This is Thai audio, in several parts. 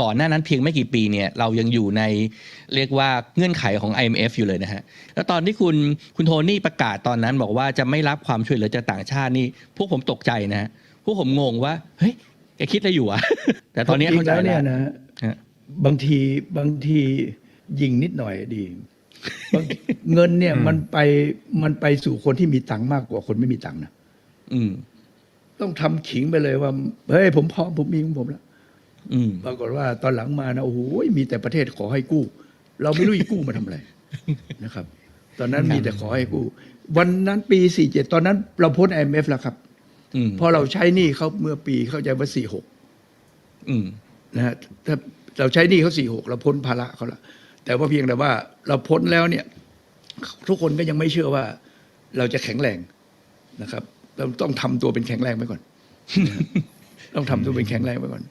ก่อนหน้านั้นเพียงไม่กี่ปีเนี่ยเรายังอยู่ในเรียกว่าเงื่อนไขของ IMF อยู่เลยนะฮะแล้วตอนที่คุณคุณโทนี่ประกาศตอนนั้นบอกว่าจะไม่รับความช่วยเหลือจากต่างชาตินี่พวกผมตกใจนะฮะพวกผมงงว่าเฮ้ยแกคิดอะไรอยู่วะแต่ตอนนี้เข้าใจจริงๆแล้วแล้เนี่ยวนะฮะบางทีบางทียิงนิดหน่อยดีบางเงินเนี่ยมันไปมันไปสู่คนที่มีตังค์มากกว่าคนไม่มีตังค์นะอืม ต้องทำขิงไปเลยว่าเฮ้ยผมพร้อมผมมีของผมแล้ว อืมปรากฏว่าตอนหลังมานะโอ้โหมีแต่ประเทศขอให้กู้ เราไม่รู้จะกู้มาทำอะไรนะครับ ตอนนั้นมีแต่ขอให้กู้ วันนั้นปี47ตอนนั้นเราพ้น IMF แล้วครับอืมเพราะเราใช้หนี้เขาเมื่อปีเข้าใจว่า46อืมนะฮะถ้าเราใช้หนี้เขา46เราพ้นภาระเขาละแต่ว่าเพียงแต่ว่าเราพ้นแล้วเนี่ย ทุกคนก็ยังไม่เชื่อว่าเราจะแข็งแรงนะครับ เราต้องทำตัวเป็นแข็งแรงไว้ก่อน ต้องทำตัวเป็นแข็งแรงไว้ก่อน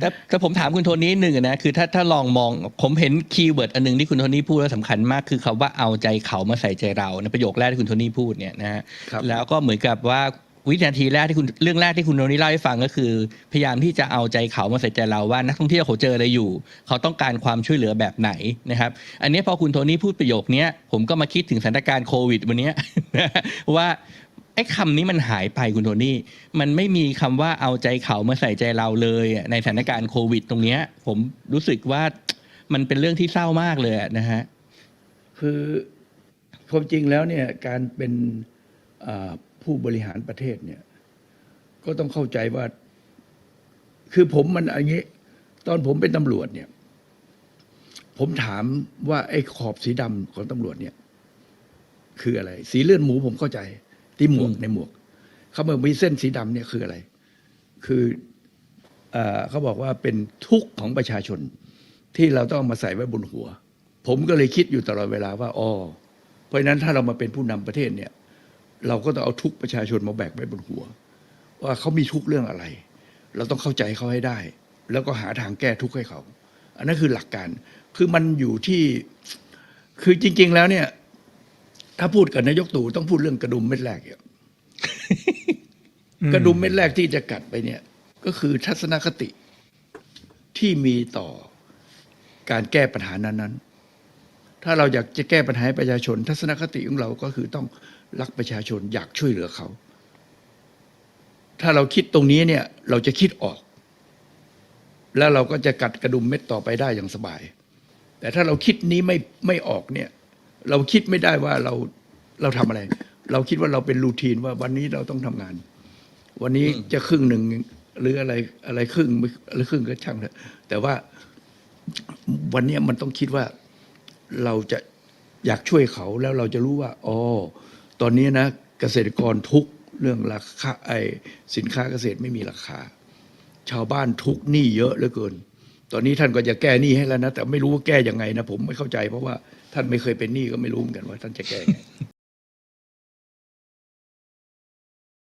แต่แต่ผมถามคุณโทนี่หนึ่งอะนะคือถ้าถ้าลองมองผมเห็นคีย์เวิร์ดอันหนึงที่คุณโทนี่พูดแล้วสำคัญมากคือคำว่าเอาใจเขามาใส่ใจเราในประโยคแรกที่คุณโทนี่พูดเนี่ยนะฮะครับแล้วก็เหมือนกับว่าวินาทีแรกที่คุณเรื่องแรกที่คุณโทนี่เล่าให้ฟังก็คือ พยายามที่จะเอาใจเขามาใส่ใจเราว่านักท่องเที่ยวเขาเจออะไรอยู่ เขาต้องการความช่วยเหลือแบบไหนนะครับ อันนี้พอคุณโทนี่พูดประโยคเนี้ยผมก็มาคิดถึงสถานการณ์โควิดวันเนี้ยว่า ไอ้คำนี้มันหายไปคุณโทนี่ มันไม่มีคำว่าเอาใจเขามาใส่ใจเราเลยในสถานการณ์โควิด ตรงเนี้ย ผมรู้สึกว่ามันเป็นเรื่องที่เศร้ามากเลยนะฮะ คือความจริงแล้วเนี่ยการเป็นผู้บริหารประเทศเนี่ย ก็ต้องเข้าใจว่า คือผมมันอย่างนี้ ตอนผมเป็นตำรวจเนี่ย ผมถามว่าไอ้ขอบสีดำของตำรวจเนี่ย คืออะไร สีเลือดหมูผมเข้าใจ ที่หมวกอืมในหมวกเขาบอกมีเส้นสีดำเนี่ยคืออะไร คือเออเขาบอกว่าเป็นทุกข์ของประชาชนที่เราต้องเอามาใส่ไว้บนหัว ผมก็เลยคิดอยู่ตลอดเวลาว่าอ๋อเพราะฉะนั้นถ้าเรามาเป็นผู้นำประเทศเนี่ย เราก็ต้องเอาทุกข์ประชาชนมาแบกไว้บนหัว ว่าเขามีทุกข์เรื่องอะไร เราต้องเข้าใจเขาให้ได้ แล้วก็หาทางแก้ทุกข์ให้เขา อันนั้นคือหลักการคือมันอยู่ที่คือจริง ๆ แล้วเนี่ย ถ้าพูดกับนายกตู่ต้องพูดเรื่องกระดุมเม็ดแรกเนี่ยกระดุมเม็ดแรกที่จะกัดไปเนี่ย ก็คือทัศนคติที่มีต่อการแก้ปัญหานั้นๆ ถ้าเราอยากจะแก้ปัญหาให้ประชาชน ทัศนคติของเราก็คือต้องรักประชาชนอยากช่วยเหลือเขา ถ้าเราคิดตรงนี้เนี่ย เราจะคิดออก แล้วเราก็จะกัดกระดุมเม็ดต่อไปได้อย่างสบาย แต่ถ้าเราคิดนี้ไม่ไม่ออกเนี่ย เราคิดไม่ได้ว่าเราเราทำอะไร เราคิดว่าเราเป็นรูทีนว่าวันนี้เราต้องทำงาน วันนี้จะครึ่งหนึ่งหรืออะไรอะไรครึ่งไม่อะไรครึ่งก็ช่างเถอะแต่ว่าวันเนี้ยมันต้องคิดว่าเราจะอยากช่วยเขาแล้วเราจะรู้ว่าอ๋อตอนนี้นะเกษตรกรทุกข์เรื่องราคาไอสินค้าเกษตรไม่มีราคา ชาวบ้านทุกข์หนี้เยอะเหลือเกิน ตอนนี้ท่านก็จะแก้หนี้ให้แล้วนะแต่ไม่รู้ว่าแก้ยังไงนะผมไม่เข้าใจเพราะว่าท่านไม่เคยเป็นหนี้ก็ไม่รู้เหมือนกันว่าท่านจะแก้ยังไง